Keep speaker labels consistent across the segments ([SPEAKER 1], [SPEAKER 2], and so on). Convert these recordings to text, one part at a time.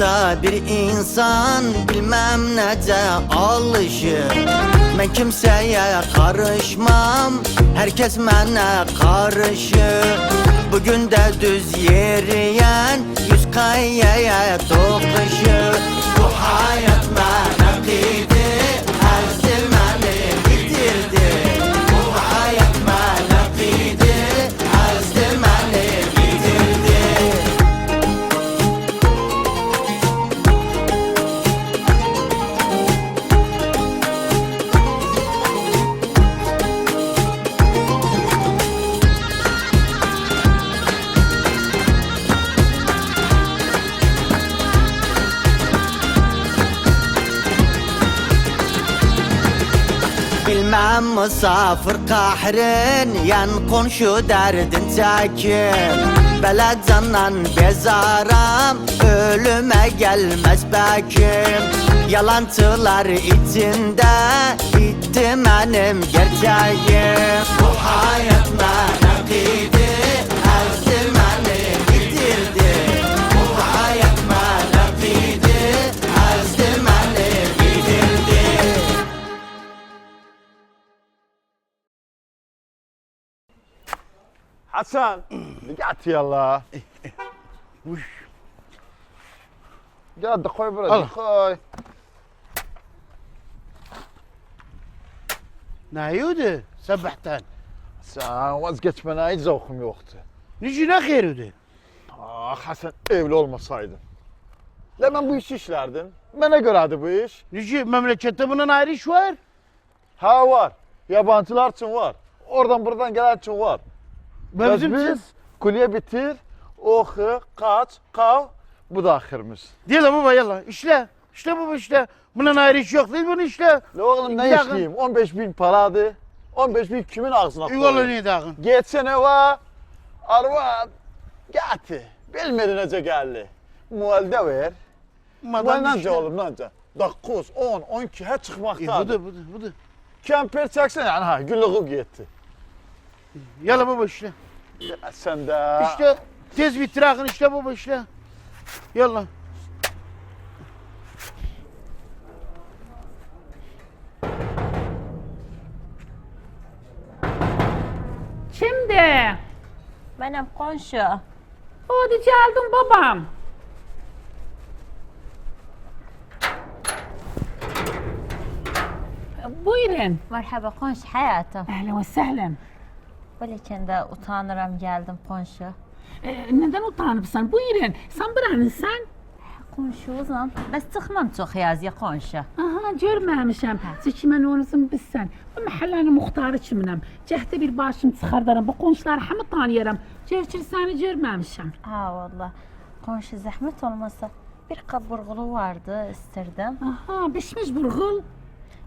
[SPEAKER 1] hayatta bir insan bilmem necə alışır. Mən kimsəyə karışmam Herkes mənə karışır. Bugün də düz yeriyən Yüz kayyaya toxuşur Misafir kahrin Yan konşu derdin çekim Bela candan bezaram Ölüme gelmez belkim Yalancılar içinde Bitti benim gerçeğim Bu hayat bana kıydı
[SPEAKER 2] Hasan. Yat yalla. Gel de koy buraya.
[SPEAKER 3] Al.
[SPEAKER 2] Koy.
[SPEAKER 3] Neydi sabahtan?
[SPEAKER 2] Sen vazgeçmene hiç zavkum yoktu.
[SPEAKER 3] Niçin akıyordu?
[SPEAKER 2] Ah Hasan evli olmasaydın. La ben bu işi işlerdim. Bana görerdi bu iş.
[SPEAKER 3] Niçin memlekette bunun ayrı iş var?
[SPEAKER 2] Ha var. Yabancılar için var. Oradan buradan gelen için var. Biz
[SPEAKER 3] bizim
[SPEAKER 2] biz kulye bitir, oku, kaç, kav, bu da.
[SPEAKER 3] Değil la baba yalla işle. İşte baba işte. Bunun ayrı iş yok değil bunu işle.
[SPEAKER 2] La oğlum ne
[SPEAKER 3] dakika.
[SPEAKER 2] işleyeyim? 15 bin paradı. 15 bin kimin ağzına
[SPEAKER 3] Yuvalı
[SPEAKER 2] koyayım?
[SPEAKER 3] niye dağın?
[SPEAKER 2] Geçsene va. Arvad. Gati. Bilmedin nece geldi. Muhalde ver.
[SPEAKER 3] Madem
[SPEAKER 2] nanca
[SPEAKER 3] işle.
[SPEAKER 2] oğlum nanca. 9, 10, 12 he
[SPEAKER 3] E,
[SPEAKER 2] çıkmaktadır.
[SPEAKER 3] budur budur budur.
[SPEAKER 2] Kemper çeksen yani ha güllüğü gitti.
[SPEAKER 3] Yalla baba işle.
[SPEAKER 2] Ya sen de.
[SPEAKER 3] İşte tez bitir akın işle baba işle. Yalla.
[SPEAKER 4] Şimdi.
[SPEAKER 5] Benim komşu.
[SPEAKER 4] Hadi geldim babam. Buyurun.
[SPEAKER 5] Merhaba komşu hayatım.
[SPEAKER 4] Ehlen ve sehlen.
[SPEAKER 5] Böyleyken de utanırım geldim komşu.
[SPEAKER 4] Ee, neden utanıpsan? Buyurun. Sen buranın sen.
[SPEAKER 5] Komşu uzun. Ben sıkmam çok yazıya komşu.
[SPEAKER 4] Aha görmemişim. Seçmen onusun bizsen. Bu mahallenin muhtarı kiminem. Cehde bir başım çıkardarım. Bu komşuları hamı tanıyarım. Gerçi seni görmemişim.
[SPEAKER 5] Ha valla. Komşu zahmet olmasa bir kap burgulu vardı isterdim.
[SPEAKER 4] Aha pişmiş burgul.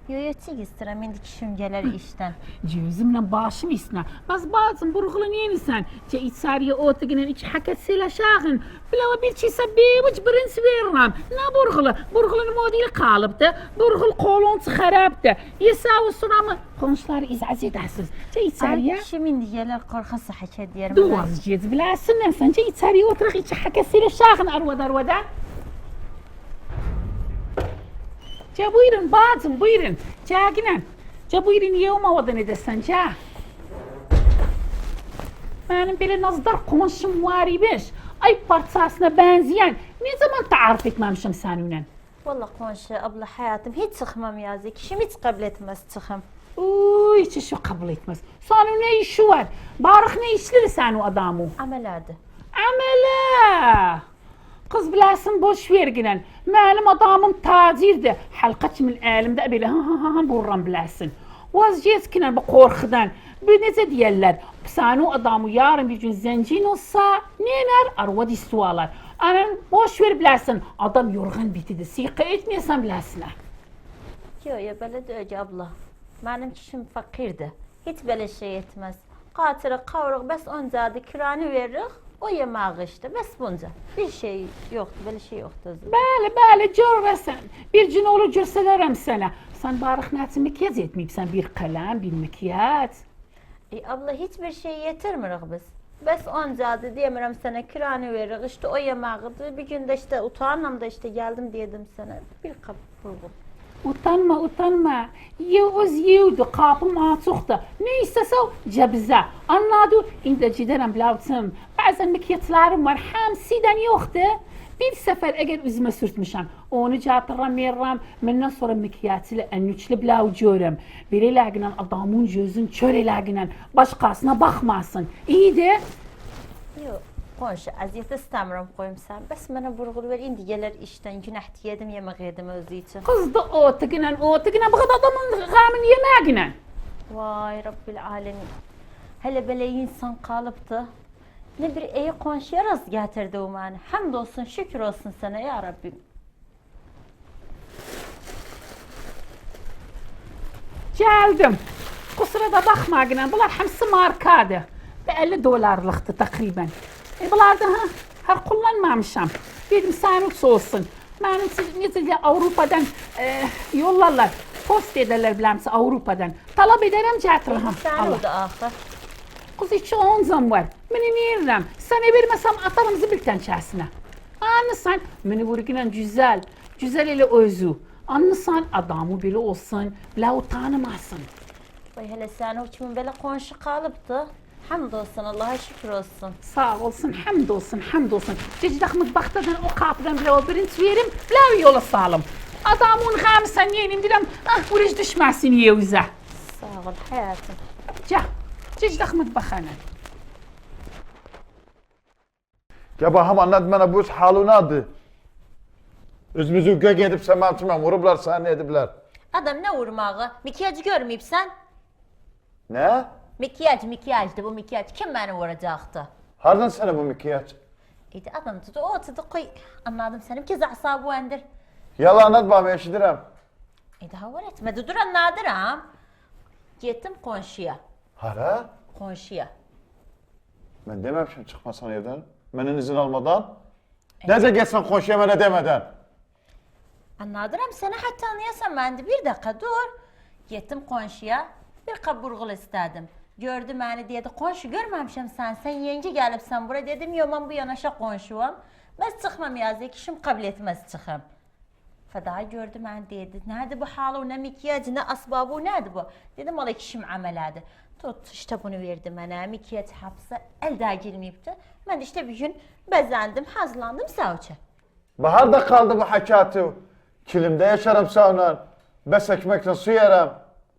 [SPEAKER 5] Yoyotik kişim gelir işten.
[SPEAKER 4] Cüzümle başım isne. Baz bazım burgulun yenisən. Ce içeriye otuğunun iki haket silaşağın. Bilava bir çisa bebuç birins veririm. Ne burgulu? Burgulun modeli kalıptı. Burgul kolonçu xarabdı. Yesavu suramı. Konuşları izaz edəsiz. Ce
[SPEAKER 5] kişim indi gelir korkası hak diyelim.
[SPEAKER 4] Duvaz cez biləsin sen. Ce içeriye oturaq iki haket silaşağın arvada arvada. Ce buyurun bacım buyurun. Ce ginen. Ce buyurun yevma odan edesən ce. Benim böyle nazdar komşum var imiş. Ay parçasına benzeyen. Ne zaman tarif etmemişim seninle?
[SPEAKER 5] Valla komşu abla hayatım hiç çıkmam yazı. Kişim hiç kabul etmez çıkım.
[SPEAKER 4] Uy hiç işi kabul etmez. Senin ne işi var? Barık ne işleri sen o adamı?
[SPEAKER 5] Ameladı.
[SPEAKER 4] Amele. Kız biləsin boş ver ginen. Mənim adamım tacirdir. Halqa kimin əlimdə belə ha ha ha vururam biləsin. Vazgeç ginen bu qorxudan. Bir necə deyərlər? Sən o adamı yarın bir gün zəncin olsa, nelər arvad istivalar. Anan boş ver biləsin. Adam yorğan bitidir. Siqa etməyəsən biləsinə.
[SPEAKER 5] Yo yo böyle de öyle abla. Benim kişim fakirdi. Hiç böyle şey etmez. Katırı kavruk bes oncadı kiranı verir. O yemeği işte bes bunca. Bir şey yoktu böyle şey yoktu.
[SPEAKER 4] Bəli, bəli, görəsən. Bir gün olur göstərərəm sənə. Sən barıq nəçin mikyaz etməyibsən bir qələm, bir mikyaz.
[SPEAKER 5] E abla hiçbir şey yetirmirik biz. Bəs oncadı demirəm sənə kiranı veririk. İşte o yeməğidir. Bir gün də işte utanmam da işte geldim dedim sənə bir qap bulgur.
[SPEAKER 4] Utanma utanma. Yavuz yevdi kapım açıqdı. Ne istese cebize. Anladı. İndi giderim blavtım. Bazen mikiyatlarım var. Hamsiden yoktu. Bir sefer eğer üzüme sürtmüşem. Onu catıram veririm. Menden sonra mikiyatıyla en güçlü blav görüm. Bir elaginen adamın gözün kör elaginen. Başkasına bakmasın. İyi de.
[SPEAKER 5] Yox, qonşu, əziyyət istəmirəm qoyum sən. Bəs mənə vurğul ver. İndi gələr işdən günah yedim, yemək yedim özü üçün.
[SPEAKER 4] Kızdı o tıgınan o tıgınan. Bu kadar adamın gamını yemeğinen.
[SPEAKER 5] Vay Rabbil alemin. Hələ belə insan qalıbdı. Nə bir iyi qonşuya rast gətirdi o məni. Həmd olsun, şükür olsun sənə ya Rabbim.
[SPEAKER 4] Geldim. Kusura da bakma yine. Bunlar hepsi markadı. Bir 50 dolarlıktı takriben. E bunlar da ha, her kullanmamışım. Dedim sen olsun. Siz necə Avrupa'dan e, yollarlar. Post ederler bilemse Avrupa'dan. Talep ederim getirir ha.
[SPEAKER 5] Sən oldu axı.
[SPEAKER 4] Kız içi onzam var. Beni veririm. Sana vermesem atarım zibilten çəsinə. Anlısan, beni vurginen güzel. Güzel ile özü. Anlısan adamı biri olsun. La utanmasın.
[SPEAKER 5] Vay hələ sənin üçün belə qonşu qalıbdı. Həmd olsun, Allaha şükür olsun.
[SPEAKER 4] Sağ olsun, hamd olsun, hamd olsun. Cicdak mutbaktadan o kapıdan bile o birinci verim, bile yola salım. Adamın hamısan yenim dedim, ah vuruş düşməsin yevzə.
[SPEAKER 5] Sağ ol həyatım.
[SPEAKER 4] Ca, cicdak mutbakana.
[SPEAKER 2] Ya baham anlat bana bu iş halı nedir? Özümüzü gök edip sematime vurublar seni edibler.
[SPEAKER 5] Adam nə vurmağı? Mikyaj görməyibsən?
[SPEAKER 2] Ne?
[SPEAKER 5] Mikyaj, mikyajdı bu mikyaj. Kim məni vuracaqdı?
[SPEAKER 2] Hardan sana bu mikyaj?
[SPEAKER 5] İdi adam tutdu, o tutdu, qoy. Anladım sənin ki zəhsabı endir.
[SPEAKER 2] Yalan anlat bana eşidirəm.
[SPEAKER 5] İdi ha var etmədi, dur anladıram. Getdim qonşuya,
[SPEAKER 2] Hara?
[SPEAKER 5] qonşuya.
[SPEAKER 2] Ben dememişim çıkmasan evden. Benden izin almadan. Nerede geçsen konşuya bana demeden.
[SPEAKER 5] Anladıram səni hətta anlayasan məndə. Bir dəqiqə dur. Getdim qonşuya, bir burğul istədim. Gördü məni dedi, qonşu görməmişəm sən, sən yeni gəlibsən bura. Dedim, yo mən bu yanaşa qonşuam. Mən çıxmam yazı, kişim qəbul etməz çıxım. Fəda gördü məni dedi, nədir bu halı, nə mikyaj, nə asbabı, nədir bu? Dedim, ala kişim əmələdi. Tut, işte bunu verdi mənə, mikyaj hapsa əldə girməyibdi. Mən də işte bir gün bəzəndim, hazırlandım sağ üçün.
[SPEAKER 2] Bahar da kaldı bu hakatı. Kilimde yaşarım sonra. Bes ekmekle su yerim.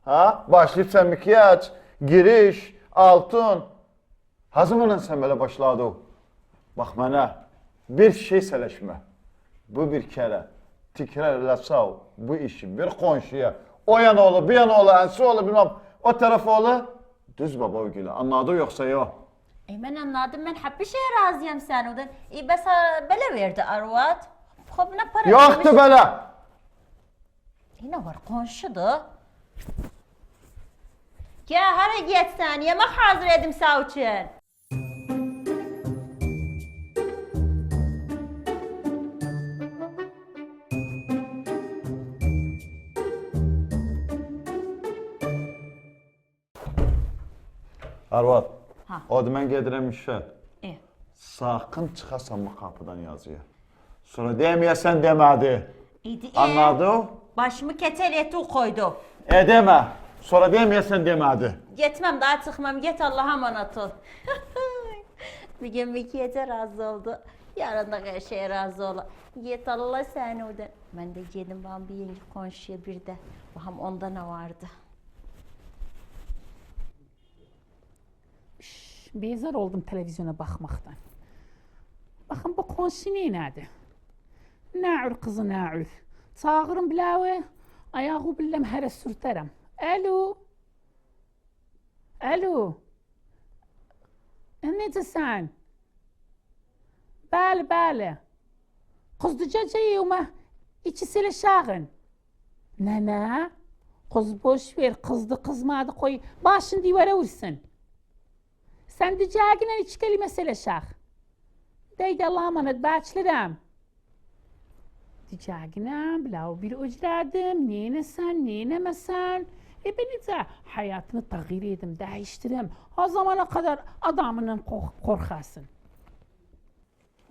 [SPEAKER 2] Ha? Başlayıp sen mikyaj, giriş, altın. Hazımının sen böyle başladı. Bak bana bir şey seleşme. Bu bir kere tekrar etsem bu işi bir komşuya o yana oğlu, bir yana oğlu, ensi oğlu bilmem o tarafı oğlu düz baba o gülü anladı yoksa yok.
[SPEAKER 5] E mən anladım, mən hər bir şeyə razıyam səndən. E bəs belə verdi arvad. Xoş nə para? Vermiş?
[SPEAKER 2] böyle.
[SPEAKER 5] E, nə var, qonşudur. Gəl, hara getsən? Yemək hazır edim sən üçün.
[SPEAKER 2] Arvad.
[SPEAKER 5] Ha.
[SPEAKER 2] O mən gedirəm işə.
[SPEAKER 5] E.
[SPEAKER 2] Sakın çıkasan bu kapıdan yazıyor. Sonra demeyesen demedi.
[SPEAKER 5] İdi, e.
[SPEAKER 2] Anladın?
[SPEAKER 5] Başımı ketel etdi, koydu.
[SPEAKER 2] E deme. Sonra demeyesen demedi.
[SPEAKER 5] Getməm, daha çıxmam. Get Allah'a emanet ol. bir gün bir gecə razı oldu. Yarın da hər şeye razı ol. Get Allah səni odan. Mən də gedim bana bir yeni qonşuya bir də. Baxam onda nə vardı.
[SPEAKER 4] Bezar oldum televizyona bakmaktan. Bakın bu konşu neynədir? Na'ur kızı na'ur. Çağırın bilavi. Ayağı billem hələ sürtərəm. Alo. Alo. E, Necəsən? Bəli, bəli. Qızdıca yevmə ikisiyle şağın. Ne ne? Kız boş ver, kızdı kızmadı koy. Başın divara vursun. Sen caginen iç kelime seleşak. Deydi Allah'a emanet bağışlarım. Dicaginem, blau bir ucradım, sen, neyine sen. E ben necə həyatını təğyir edim, dəyişdirim. O zamana kadar adamından kork- korkarsın.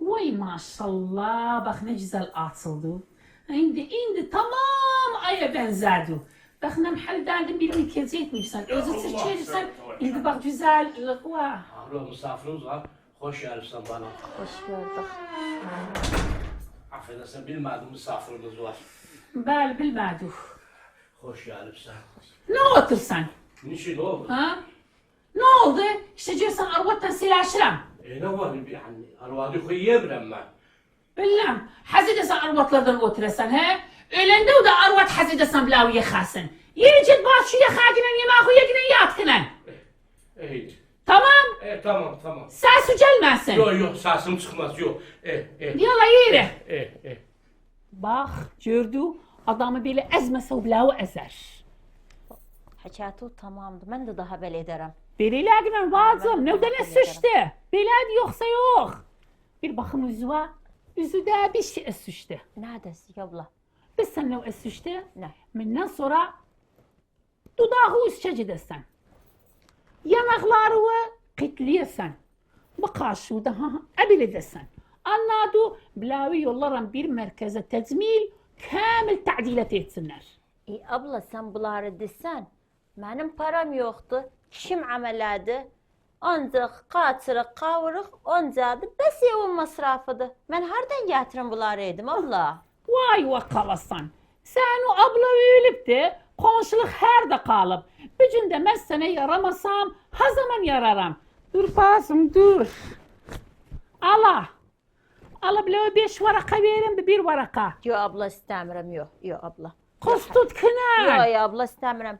[SPEAKER 4] Vay maşallah bak ne güzel atıldı. İndi indi tamam aya benzerdi. Bak nem halden birini kez etmişsen. Özü seçersen indi bak güzellik var.
[SPEAKER 6] Abla misafirimiz var. Hoş geldin bana.
[SPEAKER 5] Hoş gördük.
[SPEAKER 6] Affedersin bilmedim misafirimiz var.
[SPEAKER 4] Bəli bilmədik.
[SPEAKER 6] Hoş geldin sen.
[SPEAKER 4] Ne otursan?
[SPEAKER 6] Niçin oldu?
[SPEAKER 4] Ha? Ne oldu? İşte görsən arvadla siləşirəm.
[SPEAKER 6] E ne var yani? Arvadı koyuyebilirim ben.
[SPEAKER 4] Bilmem. Həz edəsən arvadlardan oturasan, hə? Öləndə o da arvad həz edəsən bilav yıxasın. Yeri get baş şu yaxaginen yemək yeginen yatkinen.
[SPEAKER 6] İyi.
[SPEAKER 4] Tamam.
[SPEAKER 6] E tamam tamam.
[SPEAKER 4] Səsi gəlməsin.
[SPEAKER 6] Yok yok sesim çıkmaz yok. E e
[SPEAKER 4] Yala yeri.
[SPEAKER 6] e e.
[SPEAKER 4] Bax, gördü, adamı belə əzməsə o bilav əzər.
[SPEAKER 5] Həkayəti tamamdır. Mən də daha belə edərəm.
[SPEAKER 4] Belə eləginən vacım,
[SPEAKER 5] Mən
[SPEAKER 4] nə
[SPEAKER 5] də
[SPEAKER 4] nə
[SPEAKER 5] bax,
[SPEAKER 4] sıçdı? Belədir yoxsa yox? Bir baxın üzvə. Üzüdə bir şey sıçdı.
[SPEAKER 5] Nədəsi abla?
[SPEAKER 4] Biz sən nə sıçdı?
[SPEAKER 5] Nə?
[SPEAKER 4] Məndən sonra dudağı üstə gedəsən. Yanaqları qitləyəsən. Bu qarşıda ha əbil edəsən. Anladı, bilavi yollaram bir mərkəzə təcmil, kamil tədilət etsinlər.
[SPEAKER 5] E abla sən bunları desən, mənim param yoxdur. Kişim əmələdi. Ancaq qaçırıq, qavuruq, oncadır. Bəs evin masrafıdır. Mən hardan gətirim bunları edim abla?
[SPEAKER 4] Vay vakalasan. Sen o abla ölübdü. Komşuluk her de kalıp. Bir gün de ben sana yaramasam, ha zaman yararım. Dur bazım dur. Ala. Ala bile o beş varaka verin bir bir varaka.
[SPEAKER 5] Yo abla istəmirəm, yo, yo abla.
[SPEAKER 4] Kız tut
[SPEAKER 5] Yo, yo abla istəmirəm.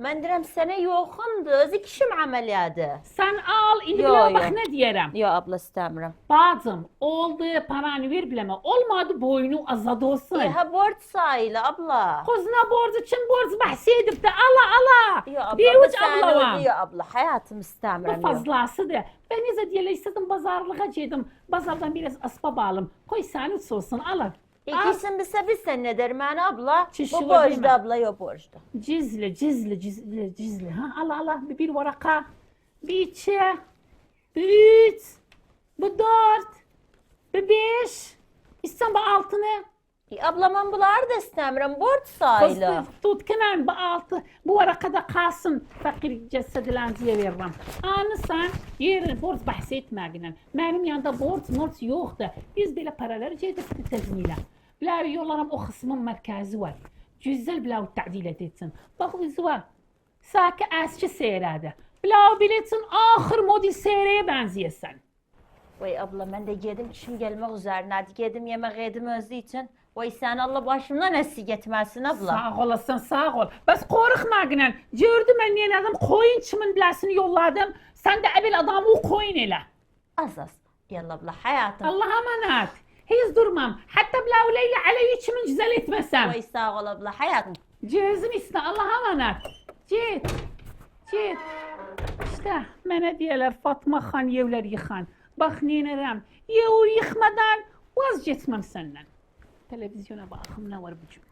[SPEAKER 5] Mən deyirəm sənə yoxumdur, özü kişim əməliyədir.
[SPEAKER 4] Sen al, indi
[SPEAKER 5] Yo,
[SPEAKER 4] bile
[SPEAKER 5] yo.
[SPEAKER 4] bak ne diyerim.
[SPEAKER 5] Yo abla istəmirəm.
[SPEAKER 4] Bacım, oldu paranı ver bileme. Olmadı boynu azad olsun.
[SPEAKER 5] E, ha borc sayılı abla.
[SPEAKER 4] Kuzuna borcu için borç bahsi edip de ala ala.
[SPEAKER 5] Yo abla,
[SPEAKER 4] bir uç
[SPEAKER 5] sənin
[SPEAKER 4] abla var.
[SPEAKER 5] Yo abla, həyatım
[SPEAKER 4] Bu
[SPEAKER 5] istəmirəm. yo.
[SPEAKER 4] fazlasıdır. Ben necə deyirlər, istedim bazarlığa gedim. Bazardan biraz asbab alım. Koy səni olsun, alın.
[SPEAKER 5] E,
[SPEAKER 4] Al.
[SPEAKER 5] gitsin bilsə biz sən nə der mənə abla?
[SPEAKER 4] Çişi
[SPEAKER 5] Bu
[SPEAKER 4] var, değil
[SPEAKER 5] borcda
[SPEAKER 4] mi?
[SPEAKER 5] abla, yo borcda.
[SPEAKER 4] Cizli, cizli, cizli, cizli. Ha, al, al, al. Bir, bir varaka. Bir iki. Bir üç. Bu dört. Bir beş. İsten bu altını.
[SPEAKER 5] E, abla mən bunları da istəmirəm, borc sayılı.
[SPEAKER 4] Kız, tut kenar bu altı. Bu varakada kalsın. Fakir cesedilenciye veririm. Anı sen yerin borç bahs etməklə. Mənim yanında borç morç yoxdur. Biz belə paraları cedəsini təzminlə. Bilavi yollaram o kısmın mərkəzi var. Güzel bilavi tədil etsin. Bax üzü var. Saki əski seyrədir. Bilavi biletsin axır model seyrəyə bənzəyəsən.
[SPEAKER 5] Vay abla mən də gedim kişim gəlmək üzərinədir. Gedim yemək edim özü üçün. Vay sən Allah başımdan əsir getməsin abla.
[SPEAKER 4] Sağ olasın, sağ ol. Bəs qorxmaqla. Gördüm mən nə elədim? Qoyun çimin biləsini yolladım. Sən də əbil adamı o qoyun elə.
[SPEAKER 5] Az az. Yallah abla həyatım.
[SPEAKER 4] Allah'a emanet. Hiç durmam. Hatta bile Leyla Aleyhi içimin güzel etmesem.
[SPEAKER 5] Vay sağ ol abla həyatım.
[SPEAKER 4] Cihazın iste Allah'a emanet. Git. Git. İşte mənə deyirlər Fatma xan yevlər yıxan. Bax neynərəm. Yev yıxmadan vazgeçməm səndən. Televizyona baxım nə var bu gün.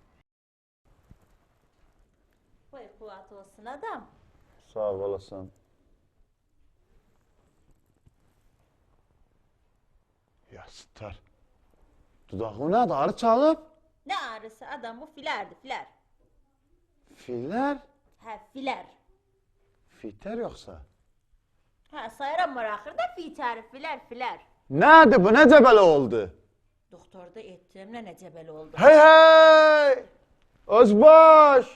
[SPEAKER 5] Vay kuvvet olsun adam.
[SPEAKER 2] Sağ olasın. Ya Star. Dudağı nədir? Arı çalıb?
[SPEAKER 5] Ne ağrısı adam bu filerdi filer.
[SPEAKER 2] Fillər?
[SPEAKER 5] Ha filer.
[SPEAKER 2] Fitər yoxsa?
[SPEAKER 5] Ha sayıram var axırda fi tarif filer filer.
[SPEAKER 2] Nədir bu? Necə belə oldu?
[SPEAKER 5] Doktorda ettiğimle ne cebel oldu.
[SPEAKER 2] Hey hey! Özbaş!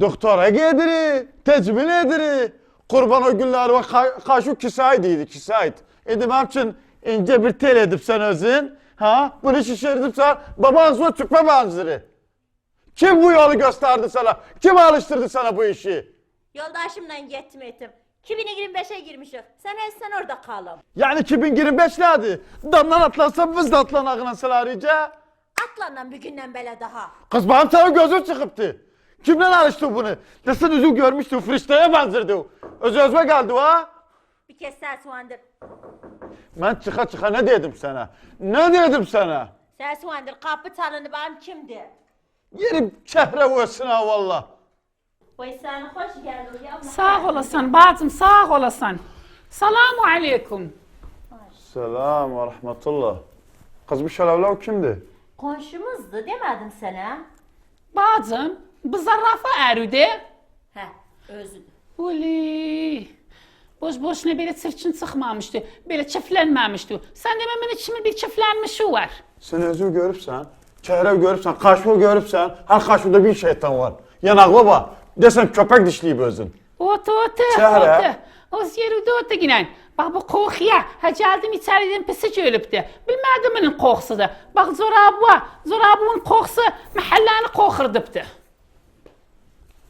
[SPEAKER 2] Doktora gedirik, tecmin edirik. Qurban o günləri və qaşı kisayt idi, kisayt. İndi mənim üçün incə bir tel edib sən özün. Ha? Bunu şişirdib sən, babanız o tüpə bənziri. Kim bu yolu gösterdi sana? Kim alıştırdı sana bu işi?
[SPEAKER 5] Yoldaşımla gittim ettim. 2025'e girmişik. Sen el sen orada kalım.
[SPEAKER 2] Yani 2025 nədir? Damdan atlansa biz de atlanağına sılarıca.
[SPEAKER 5] Atlanla bir gündən belə daha.
[SPEAKER 2] Kız benim sana gözüm çıkıptı. Kimden alıştı bunu? Desin üzüm görmüştü, frişteye benzirdi. o. Öz özüme geldi o ha.
[SPEAKER 5] Bir kez ses uyandır.
[SPEAKER 2] Ben çıka çıka ne dedim sana? Ne dedim sana?
[SPEAKER 5] Ses uyandır. Kapı çalındı benim kimdi?
[SPEAKER 2] Yerim çehre ha valla.
[SPEAKER 5] Vay sen hoş geldin ya. abla.
[SPEAKER 4] Sağ olasın bacım sağ olasın. Selamu aleyküm.
[SPEAKER 2] Selam ve rahmetullah. Kız bu şalavlav kimdi?
[SPEAKER 5] Komşumuzdu demedim sana.
[SPEAKER 4] Bacım bu zarafa erüde.
[SPEAKER 5] He özü.
[SPEAKER 4] Uli. Boş boşuna böyle çirkin çıkmamıştı. Böyle çiftlenmemişti. Sen dememin içimin bir çiftlenmişi var.
[SPEAKER 2] Sen özü görüpsen, çehre görüpsen, kaşmı görüpsen, her kaşmada bir şeytan var. Yanaklı bak. Desen köpek dişleyip özün.
[SPEAKER 4] Otu otu
[SPEAKER 2] Çehre.
[SPEAKER 4] O yeri de otu ginen. Bak bu kokuya. Ha geldim içeriden pisi ölüptü. Bilmedim onun kokusu da. Bak zorabı var. Zorabının kokusu mahallanı kokurduptu.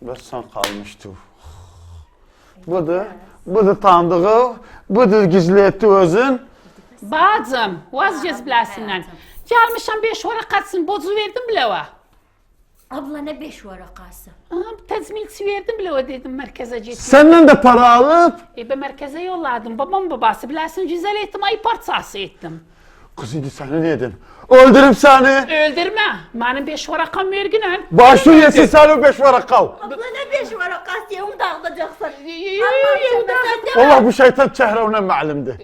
[SPEAKER 2] Bəs sən qalmışdı. Budur, budur tanıdığı, budur gizli etdi özün.
[SPEAKER 4] Bacım, vazgeç biləsindən. Gəlmişəm 5 vərəqəsini bocu verdim biləvə.
[SPEAKER 5] Abla nə 5
[SPEAKER 4] vərəqəsi? Təzminçi verdim biləvə dedim mərkəzə getdim.
[SPEAKER 2] Səndən də para alıb?
[SPEAKER 4] E, ben mərkəzə yolladım. Babam babası biləsin, güzel etdim, ay parçası etdim.
[SPEAKER 2] Qız indi səni nə edin? Öldürüm səni.
[SPEAKER 4] Öldürme. Benim beş varakam verginen.
[SPEAKER 2] Başını yesin səni beş varaq qal.
[SPEAKER 5] Abla ne beş varakası ya onu dağıtacaksın.
[SPEAKER 2] Allah bu şeytan çəhrəvnə müəllimdir.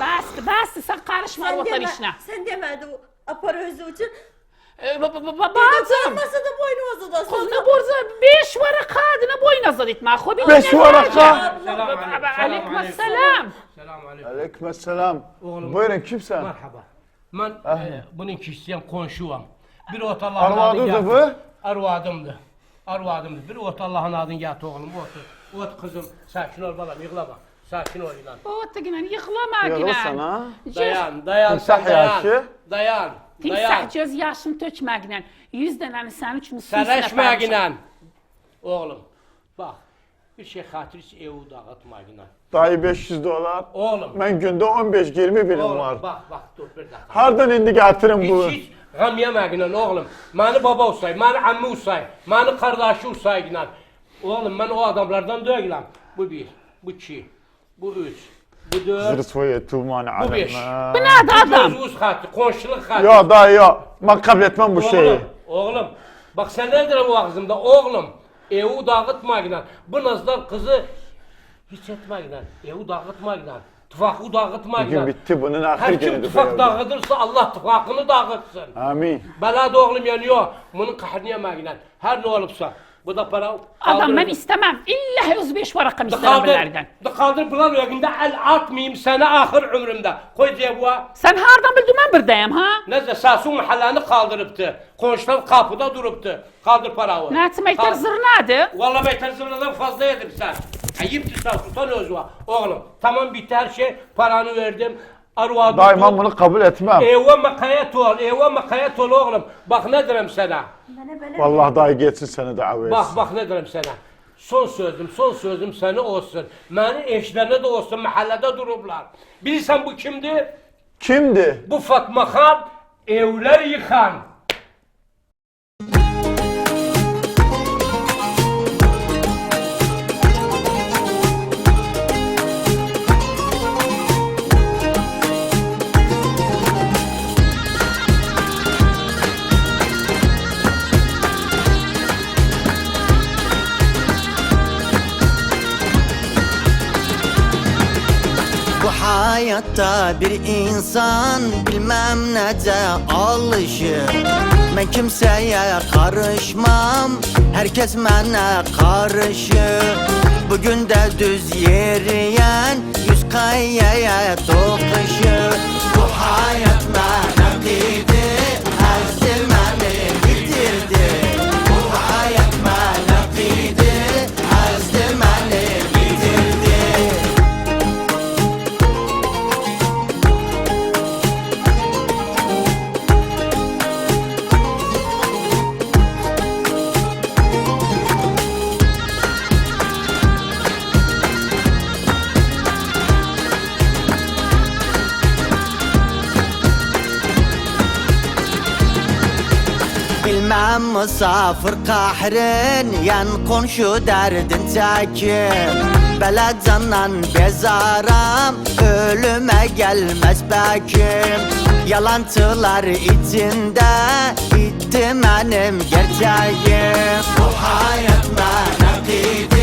[SPEAKER 4] Bastı bastı sen karışma
[SPEAKER 5] deme,
[SPEAKER 4] işine.
[SPEAKER 5] sen demedi o apara özü için.
[SPEAKER 4] E, ba- ba- ba- Bacım.
[SPEAKER 5] Nasıl da boynu da
[SPEAKER 4] Kız ne borza beş varaka ne boyun azad etme.
[SPEAKER 2] Beş varaka.
[SPEAKER 4] Aleyküm selam.
[SPEAKER 6] Selam aleyküm.
[SPEAKER 2] Aleykümselam.
[SPEAKER 6] Oğlum.
[SPEAKER 2] Buyurun kimsən?
[SPEAKER 6] Merhaba. Ben e, bunun kişisiyim, konşuvam. Bir ot Allah'ın adını
[SPEAKER 2] bu?
[SPEAKER 6] yat- Arvadımdı. Arvadımdı. Bir ot Allah'ın adını yat oğlum. Ot, ot kızım. Sakin ol balam, yıklama. Sakin ol ilan.
[SPEAKER 4] Otu ginen yıklama
[SPEAKER 2] Yığılırsan
[SPEAKER 4] ginen.
[SPEAKER 2] ha?
[SPEAKER 6] Dayan, dayan,
[SPEAKER 2] Timsah
[SPEAKER 6] sen dayan.
[SPEAKER 2] yaşı.
[SPEAKER 6] Dayan,
[SPEAKER 4] Timsah
[SPEAKER 6] dayan.
[SPEAKER 4] göz yaşını tökməklə, yüz dənəni sənin üçün su içinə
[SPEAKER 6] Sərləşməklə. Oğlum, bak. Bir şey hatır hiç evi dağıtmaqla.
[SPEAKER 2] Dayı 500 dolar.
[SPEAKER 6] Oğlum,
[SPEAKER 2] Mən gündə 15-20 birim
[SPEAKER 6] oğlum,
[SPEAKER 2] var.
[SPEAKER 6] bak, bak, dur bir dakika.
[SPEAKER 2] Hardan indi gətirim bu?
[SPEAKER 6] Hiç hiç gam yeməklə oğlum. Məni baba olsay, məni əmmi olsay, məni qardaşı olsayla. Oğlum mən o adamlardan deyiləm. Bu bir, bu iki, bu üç, bu dört,
[SPEAKER 2] Zırtvoye tulmani
[SPEAKER 6] bu beş.
[SPEAKER 2] aləmə.
[SPEAKER 4] Bu nədir adam?
[SPEAKER 6] Gözünüz xətti, qonşuluq xətti.
[SPEAKER 2] Yo dayı yo. Mən qəbul etməm bu şeyi.
[SPEAKER 6] Oğlum, oğlum. Bak sen ne diyorsun o ağzımda? Oğlum. Evi dağıtmakla. Bu nazlar kızı hiç etmekle. Evi dağıtmakla. Tufakı dağıtmakla.
[SPEAKER 2] Bugün bitti bunun
[SPEAKER 6] Her
[SPEAKER 2] axır
[SPEAKER 6] kim tufak dağıtırsa Allah tufakını dağıtsın.
[SPEAKER 2] Amin.
[SPEAKER 6] Bəlad oğlum yanıyor. Bunun qəhrini yeməklə. Hər nə olubsa. Bu da para
[SPEAKER 4] Adam
[SPEAKER 6] kaldırın.
[SPEAKER 4] istəməm. İlla öz beş varakam
[SPEAKER 6] Da
[SPEAKER 4] istərəm
[SPEAKER 6] kaldır,
[SPEAKER 4] bunlardan.
[SPEAKER 6] da kaldır plan yakında el atmayayım sana ahir ömrümde. Koy diye bu.
[SPEAKER 4] Sən hardan bildin mən birdəyəm, ha?
[SPEAKER 6] Neyse Sasun mahalleni kaldırıptı. Konuşlar kapıda duruptu. Kaldır paramı.
[SPEAKER 4] Nə etməkdir
[SPEAKER 6] Kaldır.
[SPEAKER 4] zırnadır?
[SPEAKER 6] Vallahi beter zırnadan fazla yedim sen. Ayıptır sen tutan öz var. Oğlum tamam bitti her şey. Paranı verdim. Arvadı
[SPEAKER 2] Dayı mən bunu qəbul etməm.
[SPEAKER 6] Eyvə makayet ol, eyvə makayet ol oğlum. Bak ne derim sana.
[SPEAKER 5] Bana böyle
[SPEAKER 2] Vallahi dayı getsin səni dəvə
[SPEAKER 6] Bak
[SPEAKER 2] etsin.
[SPEAKER 6] bak ne derim sana. Son sözüm, son sözüm seni olsun. Benim eşlerine de olsun, mahallede dururlar. Bilirsen bu kimdi?
[SPEAKER 2] Kimdir?
[SPEAKER 6] Bu Fatma Xan evler yıkan.
[SPEAKER 1] Hayatta bir insan bilmem necə alışır. Mən kimsəyə qarışmam, herkes mənə qarışır Bugün də düz yeriyən yüz qayaya toxuşur Bu hayat mənə Bilmem misafir kahrin Yan konşu derdin Bela candan bezaram Ölüme gelmez bekim Yalancılar içinde itti benim gerçeğim. Bu hayat bana gitti